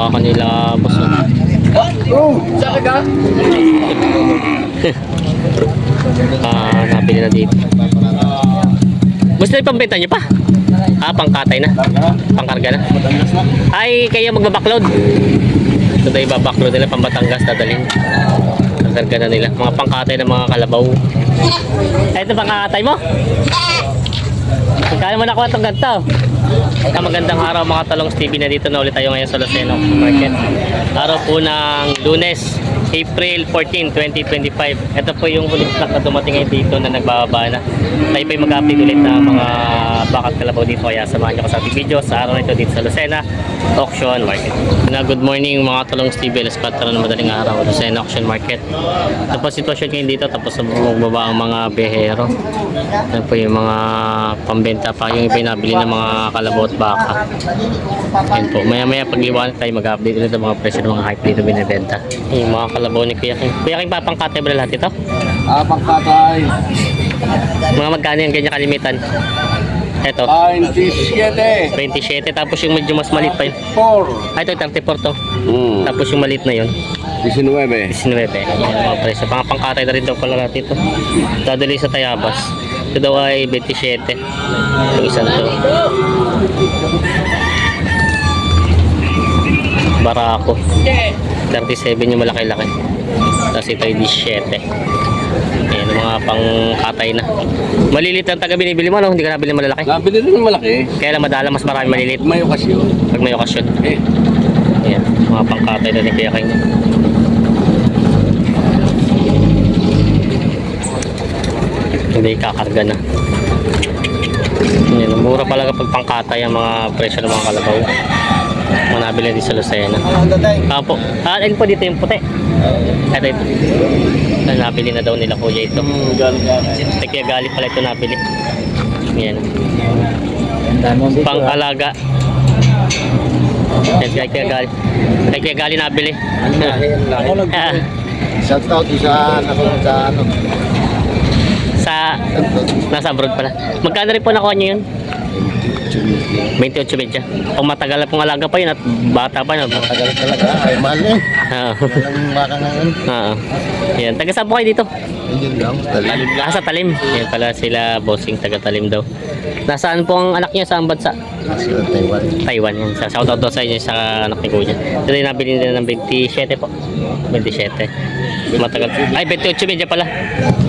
baka nila boss. oh. Ah, nabili na dito. Gusto niyo pambenta niyo pa? Ah, pangkatay na. Pangkarga na. Ay, kaya magbabackload. Ito tayo babackload nila pang Batangas dadalhin. Pangkarga na nila. Mga pangkatay ng mga kalabaw. Ay, ito pangkatay mo? Kaya mo nakuha itong ganito. Ah, magandang araw mga talong TV na dito na ulit tayo ngayon sa Luceno Market. Araw po ng lunes, April 14, 2025. Ito po yung huling stock na dumating ngayon dito na nagbababa na. Tayo po yung mag-update ulit ng mga bakat kalabaw dito. Kaya samahan nyo ko sa ating video sa araw na ito dito sa Lucena Auction Market. Na good morning mga TV. Alas 4 na madaling araw. Lucena Auction Market. Po sitwasyon ngayon dito. Tapos magbaba ang mga behero. Yan po yung mga pambenta pa. Yung iba yung nabili ng mga kalabaw at baka. Yan po. Maya maya pag iwan tayo mag-update ulit ng mga presyo ng mga hype dito binibenta. Yung mga kalabaw ni Kuya King. Kuya King papangkate ba lahat ito? Ah, pangkatay. Mga magkano yung ganyan kalimitan? Ito. 27. 27 tapos yung medyo mas maliit pa yun. 4. Ah, ito 34 to. Hmm. Tapos yung maliit na yun, 19. 19. Yan ang mga presyo. Pangkatay na rin daw pala natin ito. Dadali sa Tayabas. Ito daw ay 27. Yung isang to. Barako. 37 yung malaki-laki. Tapos ito ay 17. Ayan, mga pangkatay na. Malilit ang taga binibili mo, no? Hindi ka nabili malalaki. Nabili rin ng malaki. Kaya lang madala, mas marami malilit May okasyon. pag may okasyon. Eh, Ayan, mga pangkatay na ni Kuya King. Hindi kakarga na. Ayan, mura pala kapag pangkatay ang mga presyo ng mga kalabaw. Mga nabili din sa Lucena. Apo. Ah, ayun po dito yung puti. Ito ito. Ah, nabili na daw nila kuya ito. Ito kaya galit pala ito nabili. Ayan. Pangkalaga. Yan kaya kaya gali. Kaya kaya gali nabili. Ako nag Ah, shout out sa sa ano. sa nasa abroad pala. Magkano rin po nakuha niyo yun? 28 medya. Kung matagal na pong alaga pa yun at bata pa yun. Tagal talaga. Ay, mahal eh. Oo. Walang baka ngayon. Oo. Yan. Taga saan po kayo dito? Yun lang. Talim. Ah, sa Talim. Yan pala sila bossing taga Talim daw. Nasaan po ang anak niya sa bansa? Sa Taiwan. Taiwan yan. Sa shout out daw sa inyo sa anak ni Kuya. Ito yung nabili nila ng 27 po. 27. Matagal. Ay, 28 medya pala.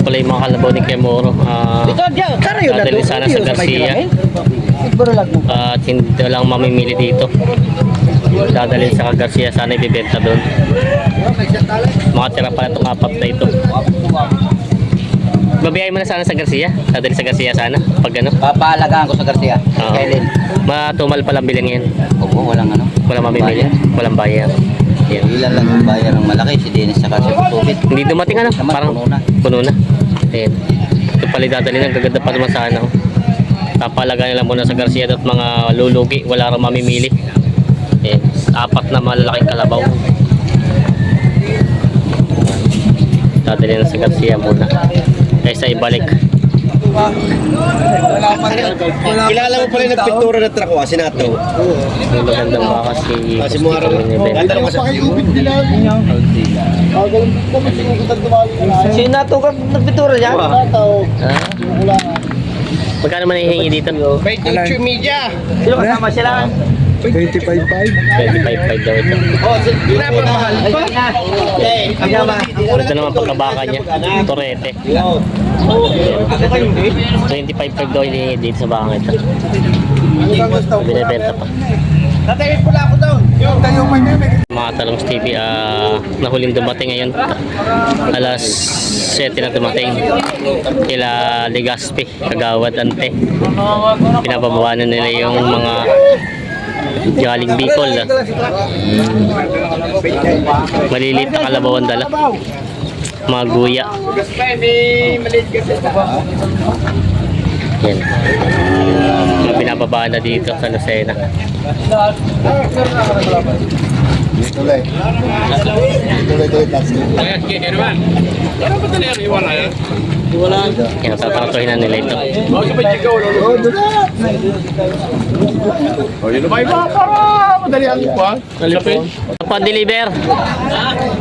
Pala yung mga kalabaw ni Kemoro. Ah, dadali sana sa Garcia. At hindi lang mamimili dito. Dadalhin sa Garcia sana ibibenta doon. Mga tira pala itong apat na ito. Babiyahin mo na sana sa Garcia. Dadalhin sa Garcia sana. Pag ano. Papaalagaan ko sa Garcia. Oo. Kailan? Matumal palang bilhin ngayon. Oo, walang ano. Walang mamimili. Walang bayan. Yan. Ilan lang yung bayan ng malaki, si Dennis saka si Tubit. Hindi dumating ano. Parang puno na. puno na. Ayan. Ito pala dadalhin. Ang gaganda pa naman sana. oh. Papalaga nila muna sa Garcia at mga lulugi. Wala rin mamimili. Ayan. Apat na malalaking kalabaw. Dadalhin na sa Garcia muna. Kaysa ibalik. Kilala mo pala yung nagpintura ng truck ko, sinato. Ang magandang baka si Kasi mo araw. Ganda naman sa Sinato ka nagpitura niya? Ah. Magkano man hihingi dito? 28 media. Sino kasama sila? 25.5. 25.5 daw ito. Oh, napamahal. Eh, kasama. Ito naman pagkabaka niya. Torete. 25.5 daw hinihingi dito sa baka ito. Binibenta pa. Tatayit pala ako. Yung tayo man yun. Mga talong TV, ah, nahuling dumating ngayon. Alas 7 na dumating. Kila Legaspi, Kagawad, Ante. Pinababawanan nila yung mga galing Bicol. Ah. Maliliit na kalabawan dala. Mga guya. Yan. Pinababaan na dito sa Lucena. Tuloy. Tuloy, tuloy. Yan, tatratuhin na nila ito. Oh, doon na. madali ang kuha. Kalipin. Pa-deliver.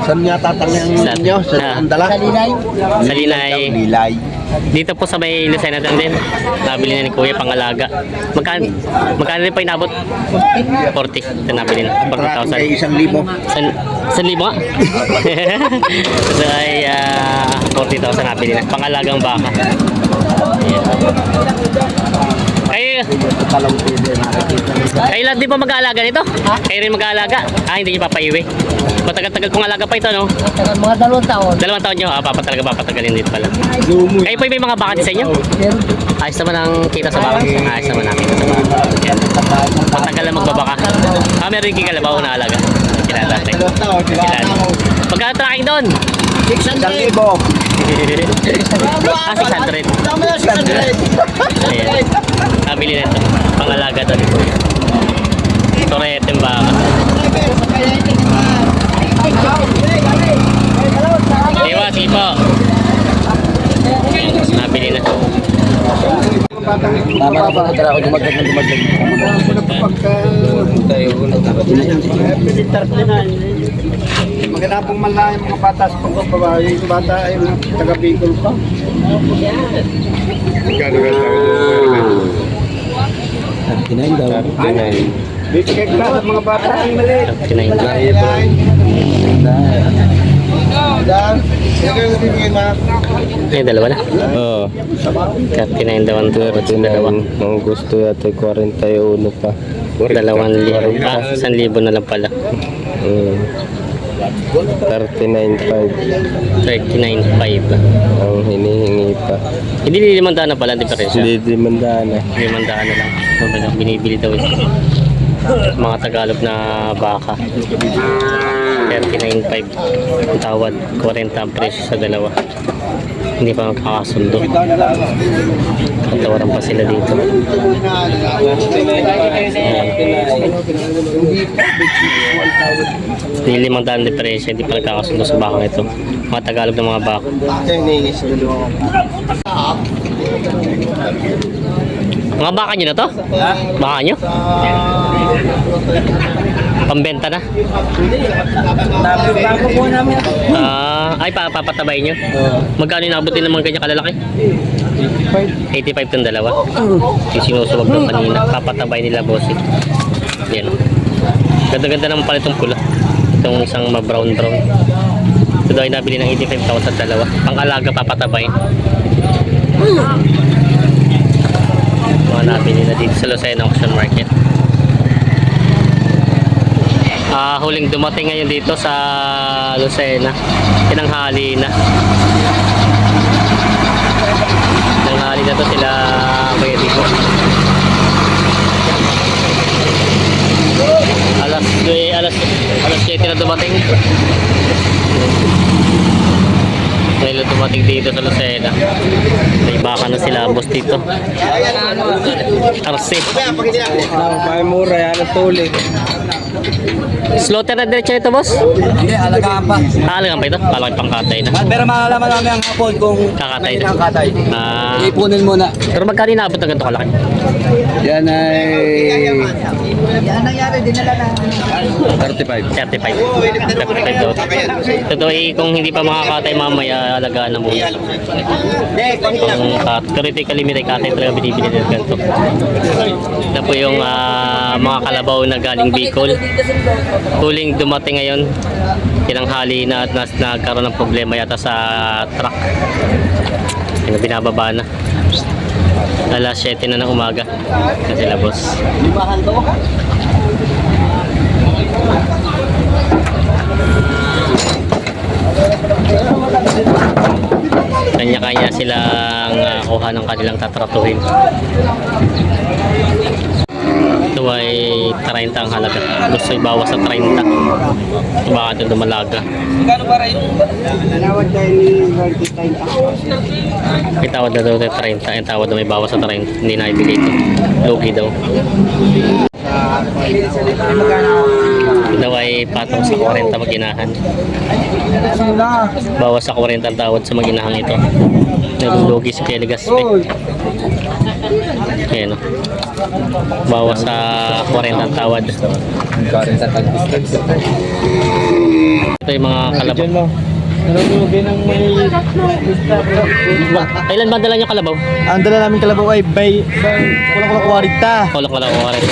Saan nga tatangyan Sa- ninyo? Sa Ah. ang dala? Sa Linay. Dito po sa may Lucena din. Nabili na ni Kuya pangalaga. Magkano, magkano rin pa inabot? 40. Ito nabili na. Tracking kay 40,000. isang libo. San, san libo nga? so ay ah, 40,000 nabili na. Pangalagang baka. Ayan. Kailan din pa mag-aalaga nito? Ha? Kayo rin mag-aalaga? Ah, hindi niyo papaiwi. Matagal-tagal pong alaga pa ito, no? Mga dalawang taon. Dalawang taon nyo? Ah, papatalaga, papatagalin dito pala. Kayo po may mga baka din sa inyo? Ayos naman ang kita sa baka. Ayos naman ang kita sa baka. Yan. Matagal na magbabaka. Ah, meron yung kalabaw na alaga. Kilala natin. Kilala. Magkano tracking doon? 600. 6,000. ah, 600. Tama na 600. 600 nakabili na ito. Pangalaga ito ni Kuya. Torete yung baka. Ewa, sipo. Nabili na ito. Tama na pala talaga ako dumagdag ng dumagdag. Maganda pong malaya mga bata sa pagbababae. Yung bata ay taga-bicol pa. Magkano ka lang? 39 daw. 39. Bisikik na sa mga bata. 39 daw. Ay, dalawa na? Oo. Oh. 39 daw ang tour. Dalawa. Mga gusto yata 41 pa. Dalawang libo pa. Isang libo na lang pala. Mm. 39.5 39.5. ang hinihingi pa. Hindi limandaan na pala ang diferensya. Hindi dimandaan eh. Limandaan na lang. Ano, binibili daw ito. Mga Tagalog na baka. 39.5 ang tawad. 40 ang presyo sa dalawa. Hindi pa magkakasundo. Katawaran pa sila dito. Hindi limang daan diferensya, hindi pa nagkakasundo sa bakang ito. Mga Tagalog na mga dalawa. Mga baka nyo na to? Baka nyo? Pambenta na? Bago po namin. Ah, ay, pa papatabay nyo? Magkano inabot din ng mga ganyan kalalaki? 85 tong dalawa. Yung sinusuwag ng kanina. Papatabay nila, bossy. Yan. Ganda-ganda naman pala itong pula. Itong isang ma-brown-brown. Ito daw ay nabili ng 85,000 dalawa. Pang-alaga papatabay. Mga nabili na dito sa Lucena Auction Market. Ah, huling dumating ngayon dito sa Lucena. Tinanghali na. Tinanghali na to sila Kuya Dico. Alas 2, alas alas 7 na dumating. Ngayon dumating dito sa Lucena. May baka na sila boss dito. Arce. May mura yan tulig. Slaughter na diretso ito boss? Hindi, alagaan pa. Ah, alam pa ito? Palaki pang katay na. Pero malalaman namin ang hapon kung Kakatay na. ang katay. Ah, Ipunin muna. pero magkano inaabot ng ganito kalaki? Yan ay... 35. 35 daw. Totoo eh, kung hindi pa makakatay mamaya, alagaan na muna. Kung ito yung kalimiday katay talaga binibili nila ganito. Ito po yung ah, mga kalabaw na galing Bicol. Huling dumating ngayon. Tinanghali na at nas, nagkaroon ng problema yata sa truck. Yung binababa na. Alas 7 na ng umaga. Na sila boss. Kanya-kanya silang uh, kuha ng kanilang tatratuhin. Ito ay 30 ang halaga. Gusto ibawas sa 30. Baka ito dumalaga. Tinawad tayo ni Bertie Time. May tawad na daw tayo 30. Ang tawad na may bawas sa 30. Hindi na ibili ito. Lugi daw. Daw ay patong sa 40 maginahan. Bawas sa 40 ang tawad sa maginahang ito. Nalulugi si Kuya Legaspi. Ayan. oh. Bawas sa 40 ang tawad. Ito yung mga kalabaw. Kailan ba dala nyo kalabaw? Ang dala namin kalabaw ay bay, kulang kulang kuwarita. Kolok kalabaw ko rin.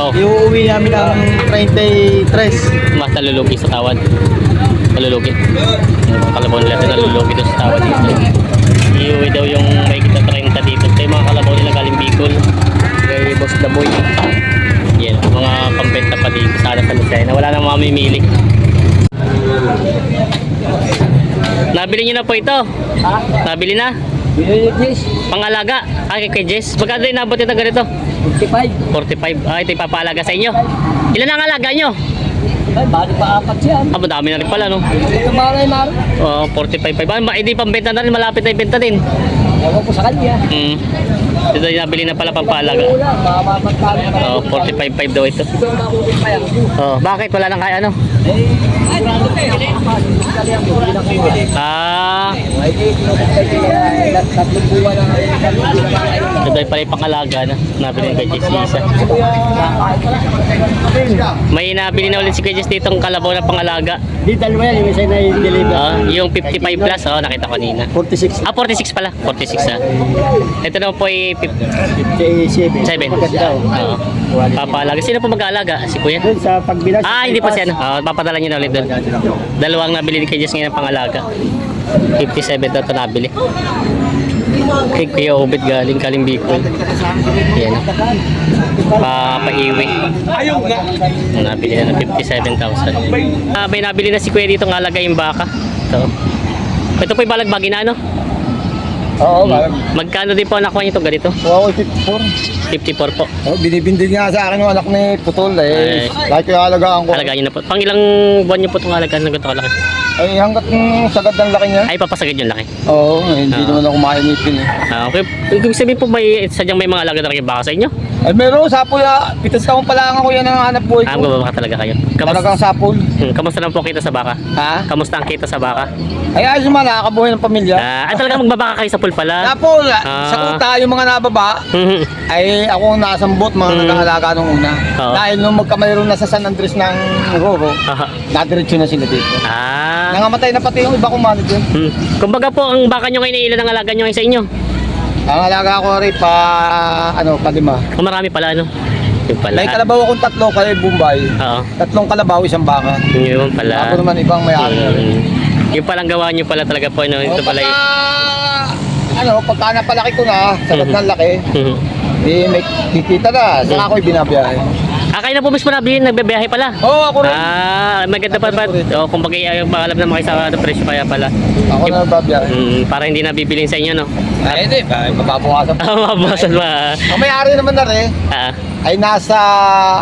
Oh, Iuuwi namin ang 33. mas nalulugi sa tawad. Nalulugi. Yung kalabaw nila ito nalulugi doon sa tawad dito. Iuwi daw yung may kita 30 dito. Ito yung mga kalabaw nila galing Nabili niyo na po ito? Nabili na? Pangalaga? Ay, kay Jess. Magkano rin nabot ito ganito? 55. 45. Ah, ito ipapaalaga sa inyo. Ilan ang alaga nyo? Ay, bali pa apat yan. Ah, madami na rin pala, no? Ito maray na. Oh, 45. Ah, ba, hindi pambenta na rin. Malapit na ibenta din. Ewan ko sa kanya. Hmm. Ito yung nabili na pala pampaalaga. Wala, mamamagkano pa. Oh, 45.5 daw ito. Oh, bakit? Wala nang kaya, ano? Eh, ay, na. Ah, Ay, na ito yung pala yung pangalaga na. Nabili kay Jess yung isa. May nabili na ulit si kay Jess dito ang kalabaw na pangalaga. Di dalawa yan, yung isa na i-deliver. Ah, yung 55 plus, oh, nakita ko kanina. 46. Ah, 46 pala. 46 ah. Ito naman po ay 57. 7. Oo. Papalaga. Sino po mag-aalaga? Si Kuya? Sa pagbilas. Ah, hindi pa siya. ano. Oh, papadala niyo na ulit doon. Dalawang nabili ni kay Jess ngayon ng pangalaga. 57 daw ito nabili. Kay Kuya Obed galing Kaling Bicol. Yan. Papaiwi. Nabili na ng 57,000. Ah, may nabili na si Kuya dito ng alaga yung baka. Ito. Ito po yung balagbagi na ano? Oo, Magkano din po ang nakuha niyo ito ganito? Wow, 54. 54 po. Oh, binibindig nga sa akin yung anak ni Putol eh. Ay. Kahit yung alagaan ko. Alagaan niyo na po. Pang ilang buwan niyo po itong alagaan ng ganito kalaki? Ay, hanggat mm, sagad ng laki niya. Ay, papasagad yung laki. Oo, eh, hindi Ah. naman ako mainipin eh. Ah, okay. Ibig sabihin po may sadyang may mga alaga na baka sa inyo? Ay, meron, sapul ya. Pitas taon pa lang ako yan ang hanap buhay Ah, ko. magbabaka talaga kayo. Talagang Kamusta, sapul. hmm, kamusta naman po kita sa baka? Ha? Kamusta ang kita sa baka? Ay, ayos naman, nakakabuhay ng pamilya. Ah, ay talaga magbabaka kayo sa pool pala? Sapul, Ah. sa kuta, yung mga nababa, Mhm. ay ako ang nasambot mga Mm. nag-aalaga nung una. Oo. Dahil nung magkamayroon na sa San Andres ng Roro, Aha. nadiretso na sila dito. Ah. Nangamatay na pati yung iba kong manager. Hmm. Kumbaga po, ang baka nyo ngayon, ilan ang alaga nyo ngayon sa inyo? Ang alaga ko rin pa, ano, palima. Kung marami pala, ano? Yung pala. May kalabaw akong tatlo kay Bombay. Oo. Tatlong kalabaw, isang baka. Yun pala. Ako naman ibang may-ari. Hmm. Yung palang gawa nyo pala talaga po, ano? Ito pala yung... ano, pagka napalaki ko na, salat Mhm. ng laki, Mhm. eh, may kikita na. Saka ako binabiyahe. Ah, kayo na po mismo nabili, nagbebiyahe pala? Oo, oh, ako rin. Ah, maganda pa ba? Oh, kumbaga ay alam na makisa sa presyo kaya pala. Ako na nagbabiyahe. Mm, para hindi na bibilin sa inyo, no? Ay, hindi. Mababawasan. Ah, mabawasan ba? Ang may-ari naman na rin, Ah, ay nasa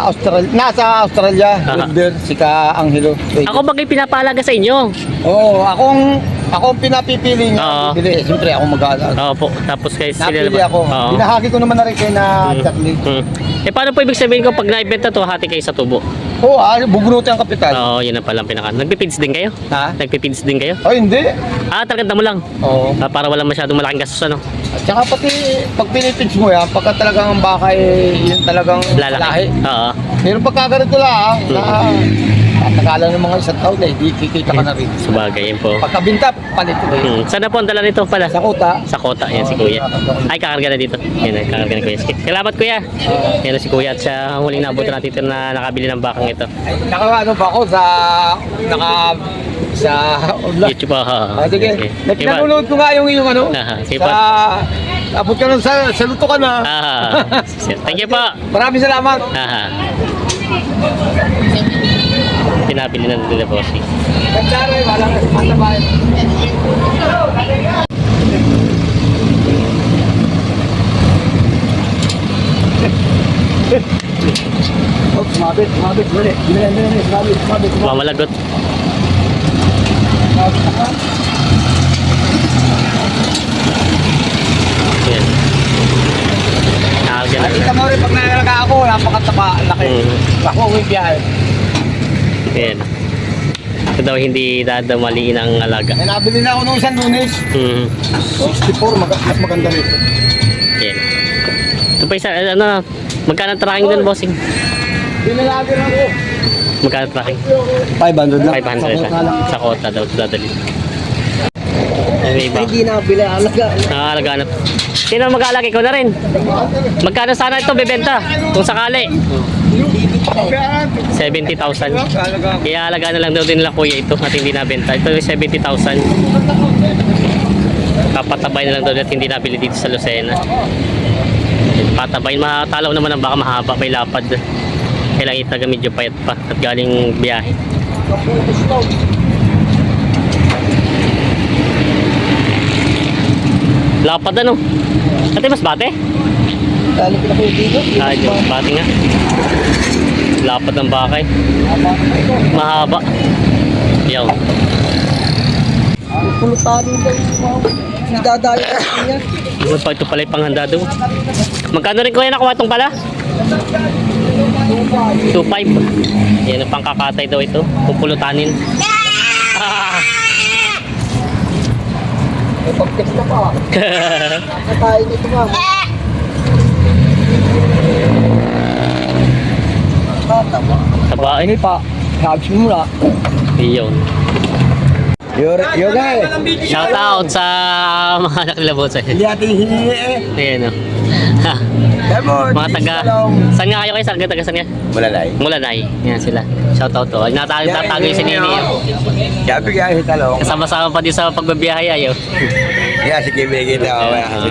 Australia, nasa Australia, Aha. Wilder, si Ka Angelo. ako bagay pinapalaga sa inyo. Oo, akong ako ang pinapipili niya. Oo. Bibili, siyempre ako mag-aalaga. Oo po, tapos kayo sila Napili ako. Oo. Binahagi ko naman na rin kay na Mm. Charlie. Mm. Eh, paano po ibig sabihin ko pag naibenta to, hati kayo sa tubo? Oo, ah, bubunutin ang kapital. Oo, yun ang palang pinaka. Nagpipids din kayo? Ha? Nagpipids din kayo? Oh, hindi. Ah, talagang damo lang. Oo. Ah, para wala masyadong malaking gastos, ano? At saka pati pag pinipits mo yan, pagka talagang ang baka eh, yun talagang Lalaki. lahi. Oo. Pero pagka ganito lang, na Mm-hmm. At nakala ng mga isang taon eh, di kikita ka na rin. Sabagay, yun po. Pagkabinta, palit ulit. Hmm. Saan na po ang dala nito pala? Sa kuta, Sa kota, yan si Kuya. Ay, kakarga na dito. Yan, kakarga na Kuya. Sige. Salamat Kuya. Yan na si Kuya at ang huling nabot natin dito na nakabili ng bakang ito. naka ano ba ako sa, naka, sa online. YouTube ah. Ah, sige. Sige. Nagpinanunod ko nga yung yung ano, Ah, sige sa, abot ka nun sa, sa luto ka na. Ah, thank you po. Maraming salamat. Ah. Pinabili na nila bossy. Dali, dali, dali, sumabit, sumabit, sumabit. Mamalagot. Yan. Nakakarga na. Nakita mo rin pag nalalaga ako, napakataba, laki. Mm. Ako, uwi biyahe. Yan. Ito daw hindi dadamaliin ang alaga. May nabili na ako nung isang lunes. Hmm. 64, mag mas maganda rito. Yan. Ito pa isa, ano, magkano tracking doon, bossing? Pinalagi na ako. Magkano tracking? 500 lang. 500 lang. Sa kota daw, dadali. Yung iba. Hindi na bila alaga. Nakakalaga na. Sino mag-aalaki ko na rin? Magkano sana ito bebenta? Kung sakali. 70,000. Kaya alaga na lang daw din nila kuya ito at hindi nabenta. Ito yung 70,000. Papatabay na lang daw at hindi nabili dito sa Lucena. Patabay, matalaw naman ang baka mahaba, may lapad. Kailangan itaga medyo payat pa at galing biyahe. Lapad ano? Ate mas bate? Dali ko na po dito. Ah, yun, bate nga. Lapad ng bakay. Mahaba. Yaw. Pulutado daw yung mga idadayo ka sa kanya. Ano pa ito pala yung panghanda doon? Magkano rin kuya nakuha itong pala? 2.5. Yan ang pangkakatay daw ito. Pupulutanin. Ah! Pagkas na pa. Nakakain nito nga. Tama. Tabain. pa. Sabi mo mula. Iyon. Yoga, yoga eh. Shout out sa mga anak nila boss. Hindi ating hiningi eh. Ayan o. Demo, mga taga... Saan nga kayo kayo? Saan taga? Saan nga? Wala na eh. Mulanay. Yan sila. Shout out to. Natag natag yung si Nini. oh. Sabi kaya si Talong. Kasama-sama pa din sa pagbabiyahe ayo. Kaya si Kimi kita. Wala kasi